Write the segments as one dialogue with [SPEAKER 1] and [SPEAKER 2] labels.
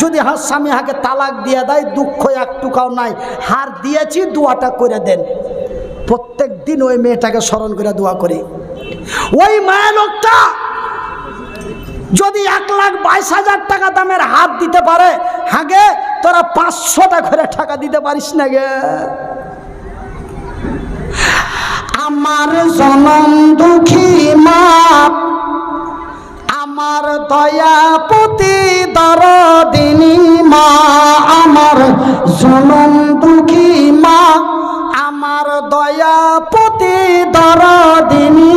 [SPEAKER 1] যদি হার স্বামী হাকে তালাক দিয়ে দেয়, দুঃখ একটুকাও নাই। হার দিয়েছি, দোয়াটা করে দেন। প্রত্যেক দিন ওই মেয়েটাকে স্মরণ করে দোয়া করি। ওই মায়া লোকটা যদি এক লাখ বাইশ হাজার টাকা দামের হাত দিতে পারে, হাগে তোরা পাঁচশোটা করে টাকা দিতে পারিস না গে। আমার জনম দুঃখী মা আমার দয়াপতি দরদিনী মা আমার জনম দুঃখী মা আমার দয়াপতি দরদিনী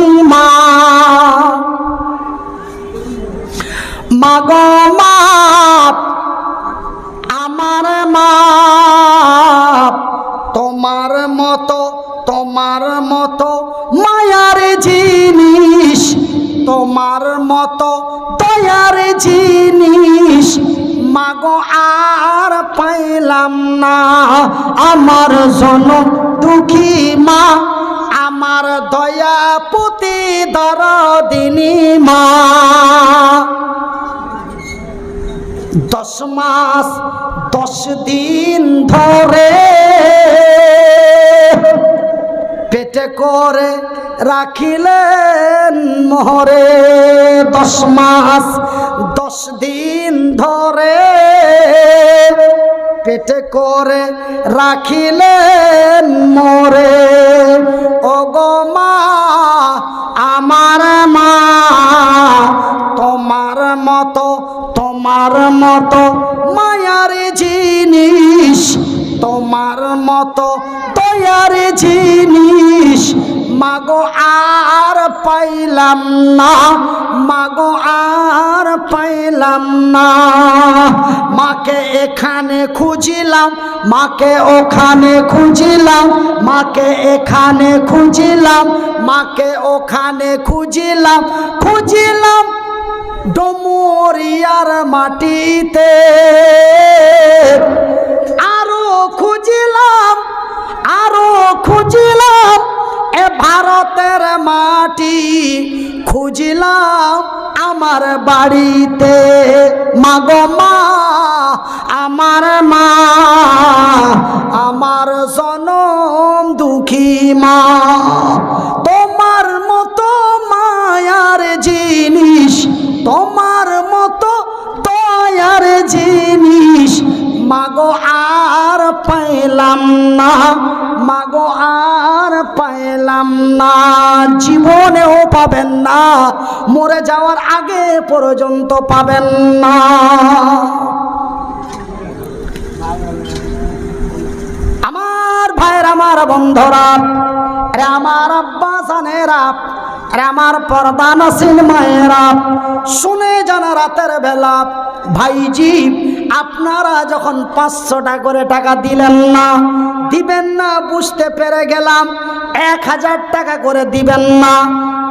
[SPEAKER 1] না, আমার জন দুঃখী মা, আমার দয়া পুতি দরদিনী মা। দশ মাস, দশ দিন ধরে পেটে করে রাখিলেন মোহরে। দশ মাস, দশ দিন ধরে পেটে করে রাখিলেন মোরে। ও গো মা, আমার মা, তোমার মতো তোমার মতো মায়ার জিনিস, তোমার মতো দয়ার জিনিস। মাগো আর পাইলাম না, মাগো আর পাইলাম না। মাকে এখানে খুঁজিলাম, মাকে ওখানে খুঁজিলাম, মাকে এখানে খুঁজিলাম, মাকে ওখানে খুঁজিলাম খুঁজিলাম ডমরিয়ার মাটিতে। আরও খুঁজিলাম আরও খুঁজিলাম, এ ভারতের মাটি খুঁজিলাম। আমার বাড়িতে। মাগো মা, আমার মা, আমার জনম দুঃখী মা। তোমার মতো মায়ার জিনিস, তোমার মতো দয়ার জিনিস, মাগো আর পাইলাম না, মাগো আর পাইলাম না, জীবনেও পাবেন না, মরে যাওয়ার আগে পর্যন্ত পাবেন না। আমার ভাইয়ের, আমার বন্ধরা, আরে আমার আব্বা জানেরা আমার পর্দানসীন মায়েরা, শুনে জানা রাতের বেলা, ভাইজি, আপনারা যখন পাঁচশো টাকা করে টাকা দিলেন না দিবেন না, বুঝতে পেরে গেলাম। এক হাজার টাকা করে দিবেন না।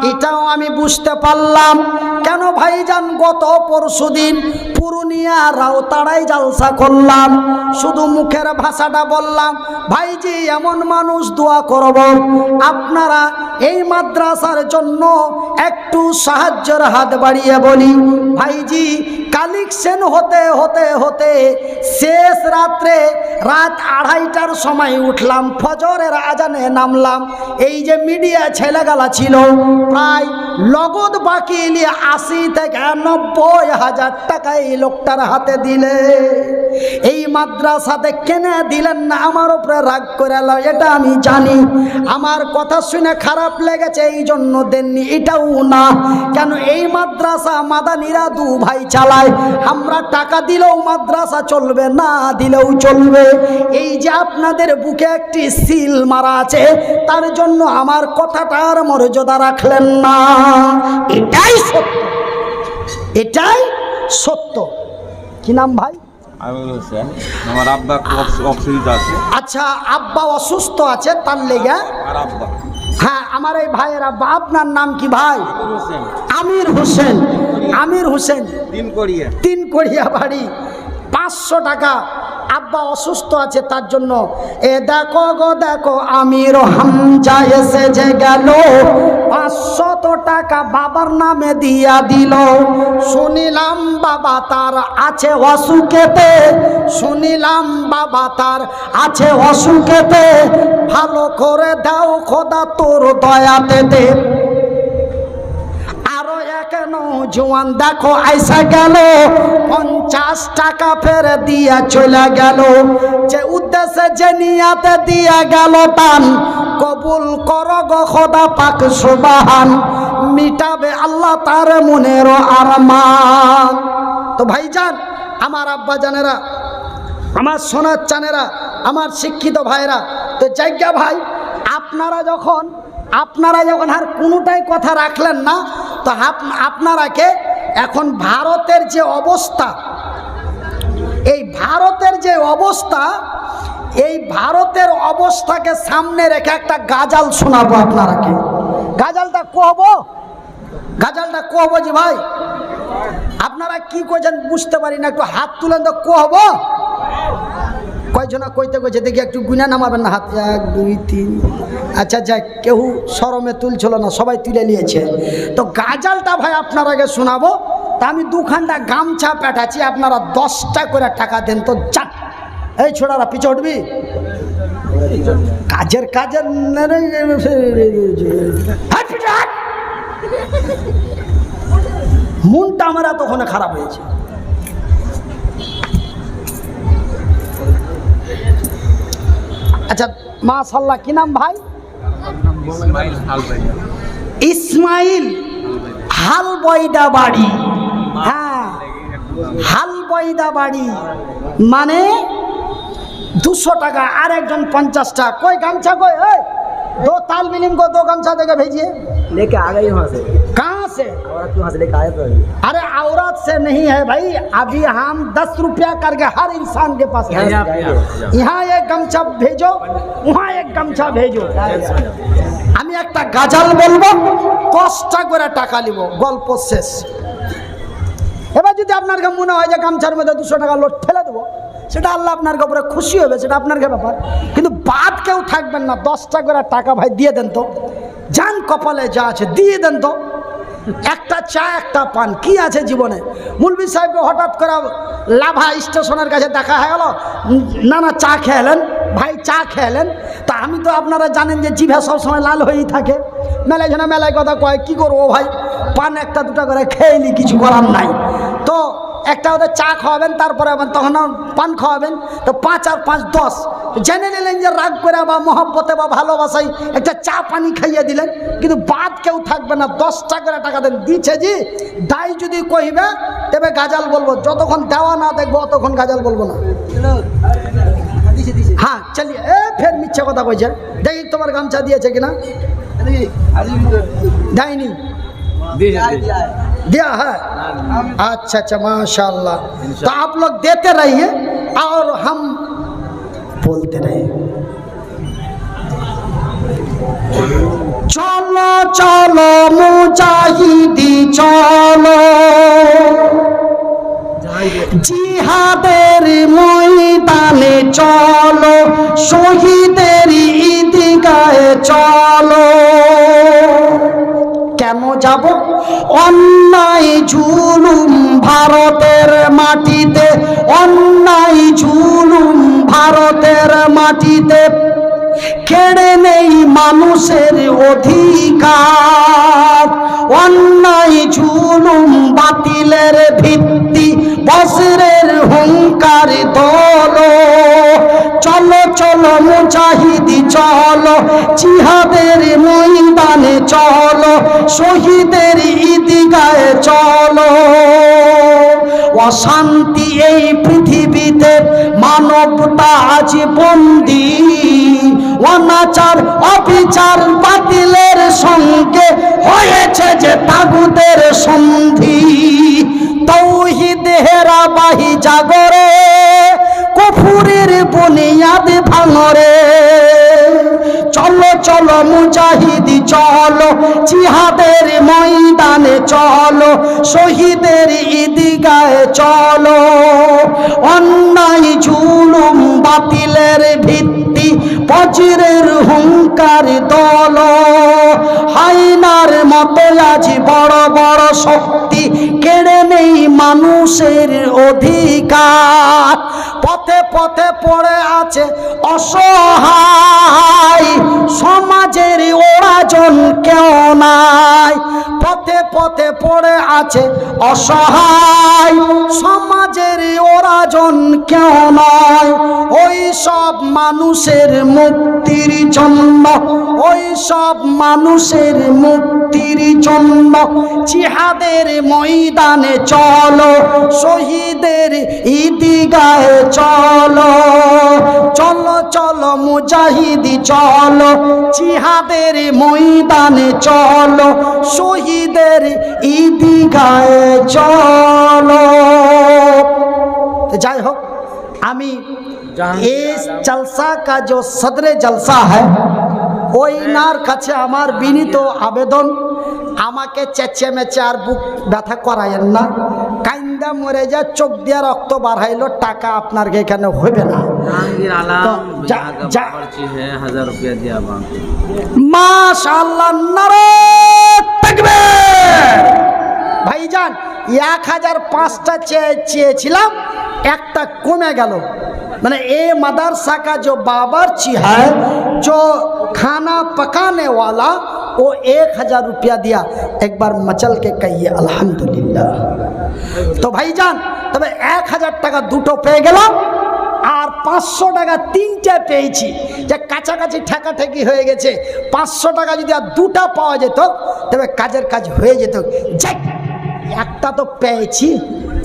[SPEAKER 1] এটাও আমি বুঝতে পারলাম। কেন ভাই ভাইজান, গত পরশু দিন পুরুলিয়া রাউতাড়াই জালসা করলাম। শুধু মুখের ভাষাটা বললাম, ভাইজি, এমন মানুষ দোয়া করব। আপনারা এই মাদ্রাসার জন্য একটু সাহায্যের হাত বাড়িয়ে বলি। ভাইজি কালেকশন হতে হতে হতে শেষ রাত্রে রাত আড়াইটার সময় উঠলাম, ফজরের আজানে নামলাম। এই যে মিডিয়া ছেলেগালা ছিল, প্রায় লগদ বাকি আশি থেকে নব্বই হাজার টাকা এই লোকটার হাতে দিলে। এই মাদ্রাসাতে কেনে দিলেন না? আমার উপরে রাগ করে এলো। এটা আমি জানি। আমার কথা শুনে খারাপ লেগেছে এই জন্য দেননি। এটাও না। কেন এই মাদ্রাসা মাদানিরা দু ভাই চালায়? আমরা টাকা দিলেও মাদ্রাসা চলবে, না দিলেও চলবে। এই যে আপনাদের বুকে একটি সিল মারা আছে, তার জন্য আমার কথাটার মর্যাদা রাখলেন না। এটাই সত্য। এটাই সত্য। কি নাম ভাই?
[SPEAKER 2] আমির হোসেন আমার আব্বা অক্সিজেন আছে।
[SPEAKER 1] আচ্ছা আব্বা অসুস্থ আছে তার লেগে?
[SPEAKER 2] আর আব্বা।
[SPEAKER 1] হ্যাঁ আমার এই ভাইয়ের আব্বা আপনার নাম কি ভাই?
[SPEAKER 2] আমির হোসেন।
[SPEAKER 1] আমির হোসেন। তিন কড়িয়া বাড়ি। পাঁচশো টাকা। আব্বা অসুস্থ আছে তার জন্য। এ দেখো গো দেখো আমির হামজা এসে যে গেল। পাঁচশত টাকা বাবার নামে দিয়া দিল। শুনিলাম বাবা তার আছে অসুখেতে, শুনিলাম বাবা তার আছে অসুখেতে। ভালো করে দাও খোদা তোর দয়াতে দে। আরও এক জোয়ান দেখো, আইসা গেল। পঞ্চাশ টাকা ফেরে দিয়া চলে গেল। যে উদ্দেশ্যে যে নিয়াতে দিয়া গেল তান কবুল কর গো খোদা পাক সুবাহান, মিটাবে আল্লাহ তার মনের আরমান। তো ভাইজান, আমার আব্বা জানেরা, আমার সোনার চানেরা, আমার শিক্ষিত ভাইরা তো জায়গা ভাই, আপনারা যখন আপনারা যখন আর কোনোটাই কথা রাখলেন না, তো আপনারাকে এখন ভারতের যে অবস্থা, এই ভারতের যে অবস্থা এই ভারতের অবস্থাকে সামনে রেখে একটা গাজাল শোনাবো আপনারাকে। গাজালটা কহবো? গাজালটা কহবো যে ভাই? আপনারা কি করছেন বুঝতে পারি না, একটু হাত তুলেন তো, কহবো? কয়জনা কইতে কইছে, দেখি একটু গুনা নামাবেন না হাত, এক, দুই, তিন। আচ্ছা যাক কেউ সরমে তুলছিল না, সবাই তুলে নিয়েছে। তো গাজালটা ভাই আপনার আগে শোনাবো। তা আমি দুখানটা গামছা পেটাচ্ছি, আপনারা দশটা করে টাকা দেন, তো যান এই ছোড়ারা, পিছে উঠবি? কাজের কাজের। মনটা আমার তখন খারাপ হয়েছে। আচ্ছা মাশাল্লাহ কি নাম ভাই?
[SPEAKER 2] ইসমাইল
[SPEAKER 1] ইসমাইল বাড়ি হ্যাঁ হালবইদা বাড়ি মানে দুশো টাকা আর একজন পঞ্চাশ টাকা কই গামছা কই এই दो ताल बिलिम को दो गमछा देके भेजिए
[SPEAKER 3] लेके आ गई वहाँ से
[SPEAKER 1] कहाँ से
[SPEAKER 3] और तू वहाँ से लेके आए तो अभी
[SPEAKER 1] अरे औरत से नहीं है भाई अभी हम दस रुपया करके हर इंसान के पास है
[SPEAKER 3] यहाँ से जाएंगे।
[SPEAKER 1] यहाँ एक गमछा भेजो वहाँ एक गमछा भेजो আমি একটা গাজাল বলবো দশটা করে টাকা নিব গল্প শেষ এবার যদি আপনার কাছে মনে হয় যে গামছার মধ্যে দুশো টাকা লোট ফেলে দেবো সেটা আল্লাহ আপনার উপরে খুশি হবে, সেটা আপনার ব্যাপার? কিন্তু বাদ কেউ থাকবেন না, দশটা করে টাকা ভাই দিয়ে দেন তো। যান কপালে যা আছে দিয়ে দেন তো। একটা চা, একটা পান, কি আছে জীবনে? মুলবি সাহেবকে হঠাৎ করে লাভা স্টেশনের কাছে দেখা হয়ে গেল, না না, চা খেলেন ভাই চা খেলেন তা আমি তো আপনারা জানেন যে জিভে সবসময় লাল হয়েই থাকে। মেলায় যেন মেলায় কথা কয়, কী করব ভাই? পান একটা, দুটা করে খেয়ে নি, কিছু করার নাই। তো একটা ওদের চা খাওয়াবেন, তারপরে আবার তখন পান খাওয়াবেন। তো পাঁচ আর পাঁচ, দশ। জেনে নিলেন যে রাগ করে বা মহব্বতে বা ভালোবাসাই একটা চা পানি খাইয়ে দিলেন, কিন্তু বাদ কেউ থাকবে না। দশটা করে টাকা দেন। দিচ্ছে জি দায় যদি কহিবে, তবে গাজাল বলব। যতক্ষণ দেওয়া না দেখব, অতক্ষণ গাজাল বলব না। হ্যাঁ চলিয়ে। এ, ফের মিথ্যে কথা কইছে। দেখি তোমার গামছা দিয়েছে কিনা। দেয়নি। दिया है अच्छा अच्छा माशाल्लाह तो आप लोग देते रहिए और हम बोलते रहिए চলো চলো মুজাহিদি চলো জিহাদের ময়দানে চলো শহীদের ঈদগাহে চলো কেন যাব? অন্যায় ঝুলুম ভারতের মাটিতে অন্যায় ঝুলুম ভারতের মাটিতে। কেড়ে নেই মানুষের অধিকার। অন্যায়, জুলুম, বাতিলের ভিত্তি, বসরের হুঙ্কার দল। চলো চলো, মুজাহিদি, চলো, জিহাদের ময়দানে চলো, শহীদের ঈদগাহে চলো। অশান্তি এই পৃথিবীতে মানবতা আজ বন্দি অনাচার, অবিচার, বাতিলের সঙ্গে হয়েছে যে তাগুদের সন্ধি। তৌহিদ হেরাবাহি জাগরে, কুফুরের বুনিয়াদ ভাঙরে। চলো চলো মুজাহিদি, চলো। জিহাদের ময়দানে চলো, শহীদের ঈদগাহে চলো। অন্যায়, জুলুম, বাতিলের ভিত্তি বজ্রের হুঙ্কার দল। হাইনার মতো আছি বড় বড় শক্তি, কেড়ে নেই মানুষের অধিকার। পথে পথে পড়ে আছে অসহায় সমাজের ওরাজন কেউ নাই। পথে পথে পড়ে আছে অসহায় সমাজের ওরাজন কেউ নয়। ওই সব মানুষের মুক্তির জন্য, ওই সব মানুষের মুক্তির জন্য জিহাদের ময়দানে চলো, শহীদের ঈদিগাহে চলো। চলো চলো, মুজাহিদি, চলো, জিহাদের ময়দানে চলো, শহীদের ঈদিগাহে চলো। তো যাই হোক আমি इस जलसा का जो सदर जलसा है ওই নার কাছে আমার বিনীত আবেদন আমাকে চেঁচে মেচে আর বুক ব্যথা করায়েন না কাইন্দা মরে যা চোখ দিয়ে রক্ত বাড়াইলো টাকা আপনার এখানে হবে না
[SPEAKER 4] जहांगीर आलम
[SPEAKER 1] तो जा-
[SPEAKER 4] यहाँ का
[SPEAKER 1] जा-
[SPEAKER 4] पर्ची है हजार रुपया दिया बांक
[SPEAKER 1] মাশাল্লাহ নারে তাকবীর ভাইজান এক হাজার পাঁচটা চেয়ে চেয়েছিলাম একটা কমে গেল মানে ए मदरसा का जो बाबरची है जो खाना पकाने वाला वो एक हजार रुपया दिया एक बार मचल के कहिए अल्हम्दुलिल्लाह তো ভাইজান তবে এক হাজার টাকা দুটো পেয়ে গেলাম আর পাঁচশো টাকা তিনটে পেয়েছি যে কাছাকাছি ঠেকাঠেকি হয়ে গেছে পাঁচশো টাকা যদি আর দুটা পাওয়া যেত তবে কাজের কাজ হয়ে যেত যাই একটা তো পেয়েছি,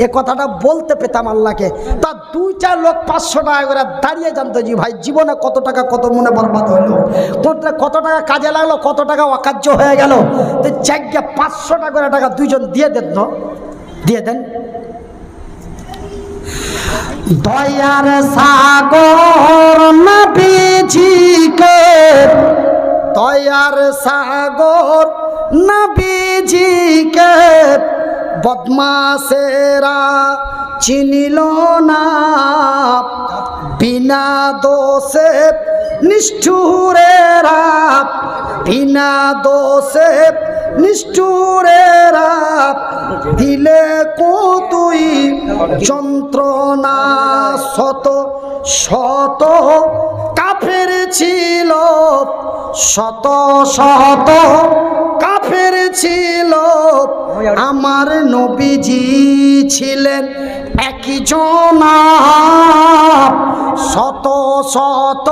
[SPEAKER 1] এ কথাটা বলতে পেতাম আল্লাহকে। তা দুই চার লোক পাঁচশো টাকা করে দাঁড়িয়ে জানতো জি ভাই, জীবনে কত টাকা, কত মনে বরবাদ হলো? কত কত টাকা কাজে লাগল? কত টাকা অকার্য হয়ে গেল? তো জায়গা পাঁচশো টাকা করে টাকা দুইজন দিয়ে দেন তো। দিয়ে দেন। দয়ার সাগর নবীজিকে দয়ার সাগর না নবীজিকে বদমাসেরা চিনিল না। বিনা দোষে নিষ্ঠুরেরা, বিনা দোষে নিষ্ঠুরেরা দিলে কতই যন্ত্রণা শত শত কাফের ছিল, শত শত কাফের ছিল। আমার নবীজি ছিলেন একই জনা শত শত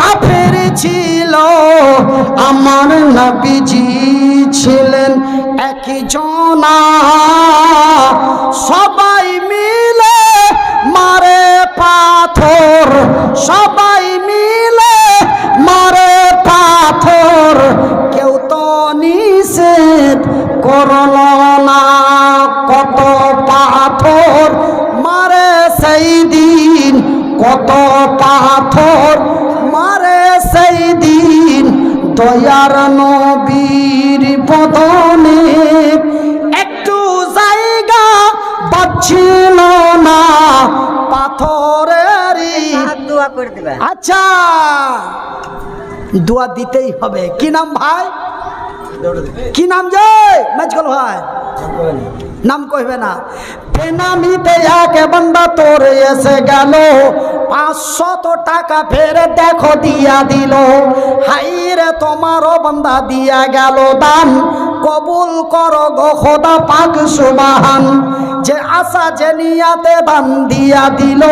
[SPEAKER 1] কাফের ছিল। আমার নবীজি ছিলেন একই জনা সবাই মিলে মারে পাথর, সবাই করল না কত পাথর মারে সেই দিন কত পাথর মারে সেই দিন। দয়ার নবীর বদনে একটু জায়গা পাচ্ছিল না।
[SPEAKER 3] দেবে
[SPEAKER 1] আচ্ছা দোয়া দিতেই হবে। কি নাম ভাই? কি নাম যে? মেজকল ভাই। নাম কইবে না। বেনামিতে এক বন্দা তোর এসে গেল। পাঁচশত টাকা ফের দেখো দিয়া দিল। হাইরে তোমারও বন্দা দিয়া গেল দান। কবুল করো গো খোদা পাক সুবাহান। যে আশা, যে নিয়াতে দান দিয়া দিল,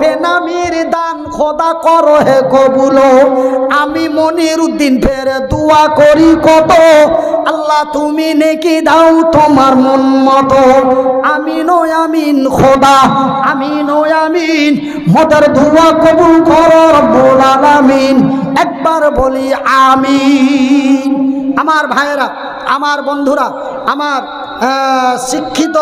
[SPEAKER 1] বেনামির দান খোদা করো হে কবুলো। আমি মনির উদ্দিন ফের দোয়া করি কত। আল্লাহ তুমি নেকি দাও তোমার মন মতো। আমিন ও আমিন খোদা, আমিন ও আমিন। মদের দোয়া কবুল করো রব্বুল আলামিন। একবার বলি আমিন। আমার ভাইয়েরা আমার বন্ধুরা, আমার শিক্ষিত।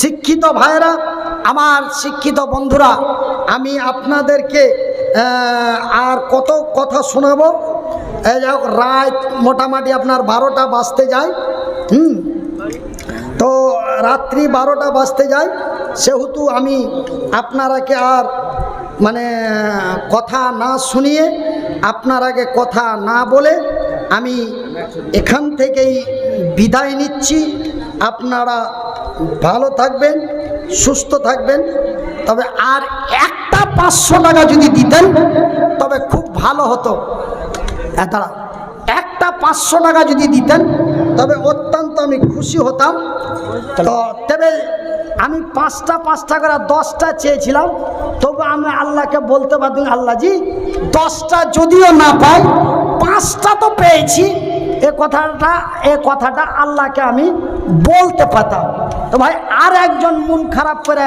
[SPEAKER 1] শিক্ষিত ভাইরা আমার শিক্ষিত বন্ধুরা, আমি আপনাদেরকে আর কত কথা শোনাবো? এই যাই রাত মোটামুটি আপনার বারোটা বাজতে যায়। হুম? তো রাত্রি বারোটা বাজতে যায়। সেহেতু আমি আপনারাকে আর মানে কথা না শুনিয়ে আপনারাকে কথা না বলে আমি এখান থেকেই বিদায় নিচ্ছি। আপনারা ভালো থাকবেন, সুস্থ থাকবেন। তবে আর একটা পাঁচশো টাকা যদি দিতেন, তবে খুব ভালো হতো। দাঁড়া একটা পাঁচশো টাকা যদি দিতেন, তবে অত্যন্ত আমি খুশি হতাম। তো তবে আমি পাঁচটা পাঁচটা করে দশটা চেয়েছিলাম, তবু আমি আল্লাহকে বলতে পারতাম আল্লাহজি দশটা যদিও না পাই, পাঁচটা তো পেয়েছি, এ কথাটা এ কথাটা আল্লাহকে আমি বলতে পারতাম। তো ভাই আর একজন মন খারাপ করে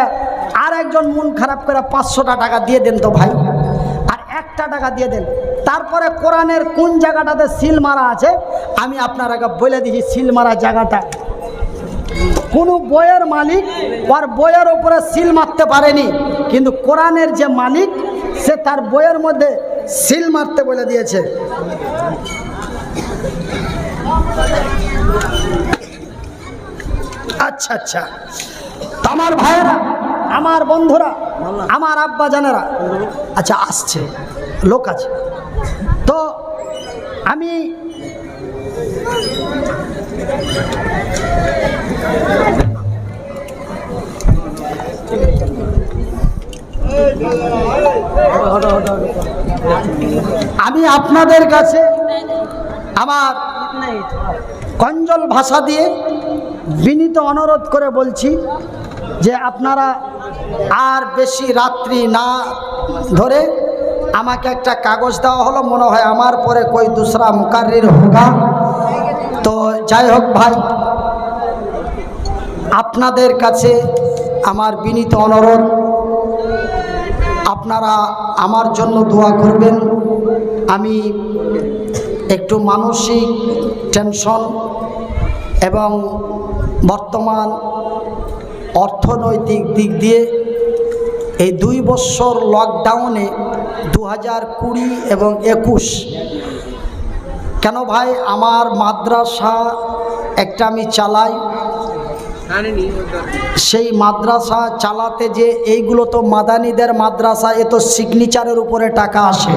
[SPEAKER 1] আর একজন মন খারাপ করে পাঁচশোটা টাকা দিয়ে দেন তো ভাই। আর একটা টাকা দিয়ে দেন। তারপরে কোরআনের কোন জায়গাটাতে সিল মারা আছে, আমি আপনারাকে বলে দিচ্ছি সিল মারা জায়গাটা। কোনো বইয়ের মালিক ওর বইয়ের ওপরে সিল মারতে পারেনি। কিন্তু কোরআনের যে মালিক, সে তার বইয়ের মধ্যে সিল মারতে বলে দিয়েছে। আচ্ছা আচ্ছা। আমার ভাইয়েরা, আমার বন্ধুরা, আমার আব্বা জানেরা আচ্ছা আসছে, লোক আছে। তো আমি আমি আপনাদের কাছে আমার কঞ্জল ভাষা দিয়ে বিনীত অনুরোধ করে বলছি যে আপনারা আর বেশি রাত্রি না ধরে আমাকে একটা কাগজ দেওয়া হলো। মনে হয় আমার পরে কই দুসরা মুকারির হোগা। তো যাই হোক ভাই, আপনাদের কাছে আমার বিনীত অনুরোধ, আপনারা আমার জন্য দোয়া করবেন। আমি একটু মানসিক টেনশন এবং বর্তমান অর্থনৈতিক দিক দিয়ে এই দুই বছর লকডাউনে দু হাজার কুড়ি এবং একুশ কেন ভাই আমার মাদ্রাসা একটা আমি চালাই? সেই মাদ্রাসা চালাতে যে এইগুলো তো মাদানিদের মাদ্রাসা, এ তো সিগনেচারের উপরে টাকা আসে।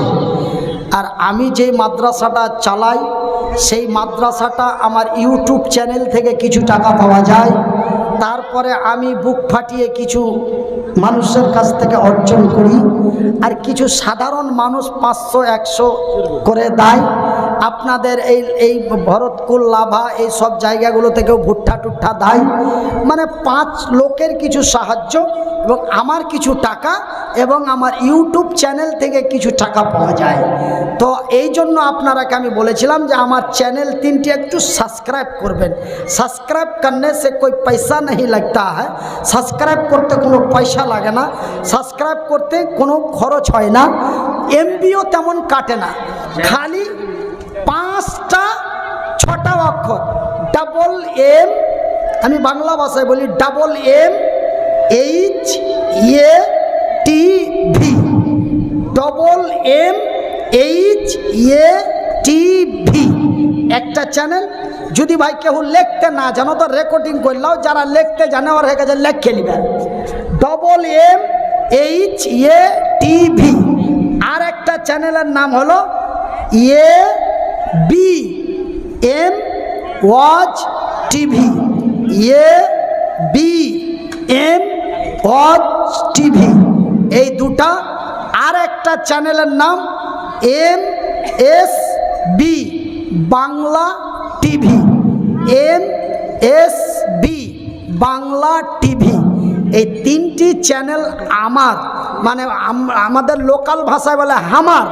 [SPEAKER 1] আর আমি যেই মাদ্রাসাটা চালাই, সেই মাদ্রাসাটা আমার ইউটিউব চ্যানেল থেকে কিছু টাকা পাওয়া যায়। তারপরে আমি বুক ফাটিয়ে কিছু মানুষের কাছ থেকে অর্জন করি। আর কিছু সাধারণ মানুষ পাঁচশো, একশো করে দেয়। আপনাদের এই এই ভরতকুল লাভা, এই সব জায়গাগুলো থেকেও ভুট্টা টুট্টা দাই। মানে পাঁচ লোকের কিছু সাহায্য এবং আমার কিছু টাকা এবং আমার ইউটিউব চ্যানেল থেকে কিছু টাকা পাওয়া যায়। তো এই জন্য আপনারাকে আমি বলেছিলাম যে আমার চ্যানেল তিনটি একটু সাবস্ক্রাইব করবেন। সাবস্ক্রাইব করলে সে কই পয়সা নেই লাগতা হয়। সাবস্ক্রাইব করতে কোনো পয়সা লাগে না। সাবস্ক্রাইব করতে কোনো খরচ হয় না। এমবিও তেমন কাটে না। খালি ডাবল এম, আমি বাংলা ভাষায় বলি double M, H, A, T, V. Double M, H, A, T, V. একটা চ্যানেল যদি ভাই কেউ লিখতে না জানো তো রেকর্ডিং করলাও যারা লিখতে জানে ওর হয়ে গেছে লেখে নিবে। Double M, H, A, T, V. আর একটা চ্যানেলের নাম হলো A, B, M watch TV A B M watch TV এই দুটা আর একটা চ্যানেলের নাম M S B Bangla TV M S B Bangla TV এই তিনটি চ্যানেল আমার মানে আমাদের লোকাল ভাষায় বলে হামার।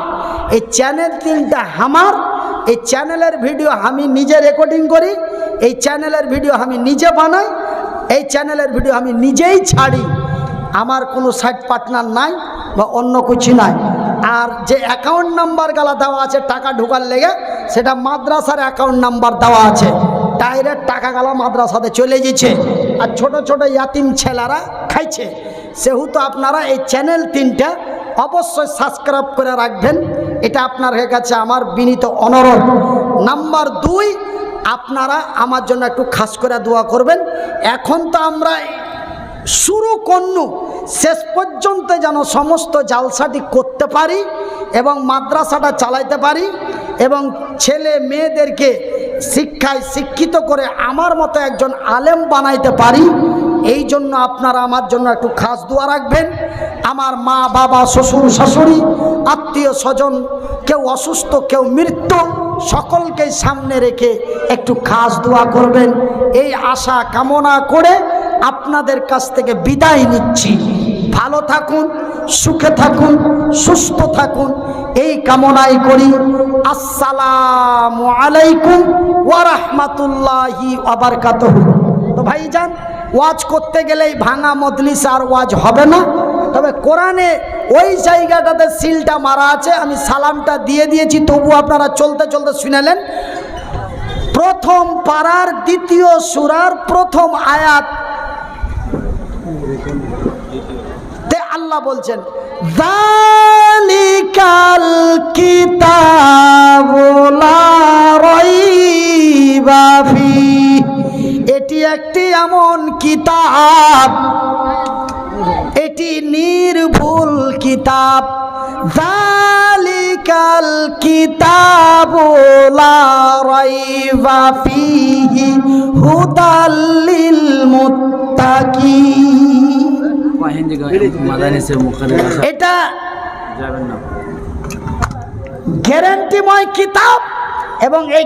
[SPEAKER 1] এই চ্যানেল তিনটা হামার এই চ্যানেলের ভিডিও আমি নিজে রেকর্ডিং করি, এই চ্যানেলের ভিডিও আমি নিজে বানাই, এই চ্যানেলের ভিডিও আমি নিজেই ছাড়ি। আমার কোনো সাইড পার্টনার নাই বা অন্য কিছু নাই। আর যে অ্যাকাউন্ট নাম্বার গালা দেওয়া আছে টাকা ঢোকার লেগে, সেটা মাদ্রাসার অ্যাকাউন্ট নাম্বার দেওয়া আছে। ডাইরেক্ট টাকা গালা মাদ্রাসাতে চলে গেছে। আর ছোট ছোট ইয়াতিম ছেলেরা খাইছে। সেহেতু আপনারা এই চ্যানেল তিনটা অবশ্যই সাবস্ক্রাইব করে রাখবেন। এটা আপনার গেছে আমার বিনীত অনুরোধ। নাম্বার দুই, আপনারা আমার জন্য একটু খাস করে দোয়া করবেন। এখন তো আমরা শুরু কন্যু শেষ পর্যন্ত যেন সমস্ত জালসাটি করতে পারি এবং মাদ্রাসাটা চালাইতে পারি এবং ছেলে মেয়েদেরকে শিক্ষায় শিক্ষিত করে আমার মতো একজন আলেম বানাইতে পারি। এই জন্য আপনারা আমার জন্য একটু খাস দোয়া রাখবেন। আমার মা, বাবা, শ্বশুর, শাশুড়ি, আত্মীয় স্বজন, কেউ অসুস্থ, কেউ মৃত্যু, সকলকে সামনে রেখে একটু খাস দোয়া করবেন। এই আশা কামনা করে আপনাদের কাছ থেকে বিদায় নিচ্ছি। ভালো থাকুন, সুখে থাকুন, সুস্থ থাকুন, এই কামনাই করি। আসসালামু আলাইকুম ওয়ারহমাতুল্লাহি ওয়াবারকাতুহু তো ভাইজান ওয়াজ করতে গেলেই ভাঙা মজলিস আর ওয়াজ হবে না। তবে কোরআনে ওই জায়গাটাতে সিলটা মারা আছে, আমি সালামটা দিয়ে দিয়েছি, তবু আপনারা চলতে চলতে শুনেলেন। প্রথম পাড়ার দ্বিতীয় সুরার প্রথম আয়াত। আল্লাহ বলছেন জালিকাল কিতাবুল লা রাইবা ফি এটি একটি এমন কিতাব। এটি নির্ভুল কিতাব। জালিকাল কিতাবুল রাইবা ফিহি হুদাল লিল মুত্তাকিন
[SPEAKER 4] কহেন যে মাদানি সে মুখের ভাষা
[SPEAKER 1] এটা গ্যারেন্টিময় কিতাব এবং এই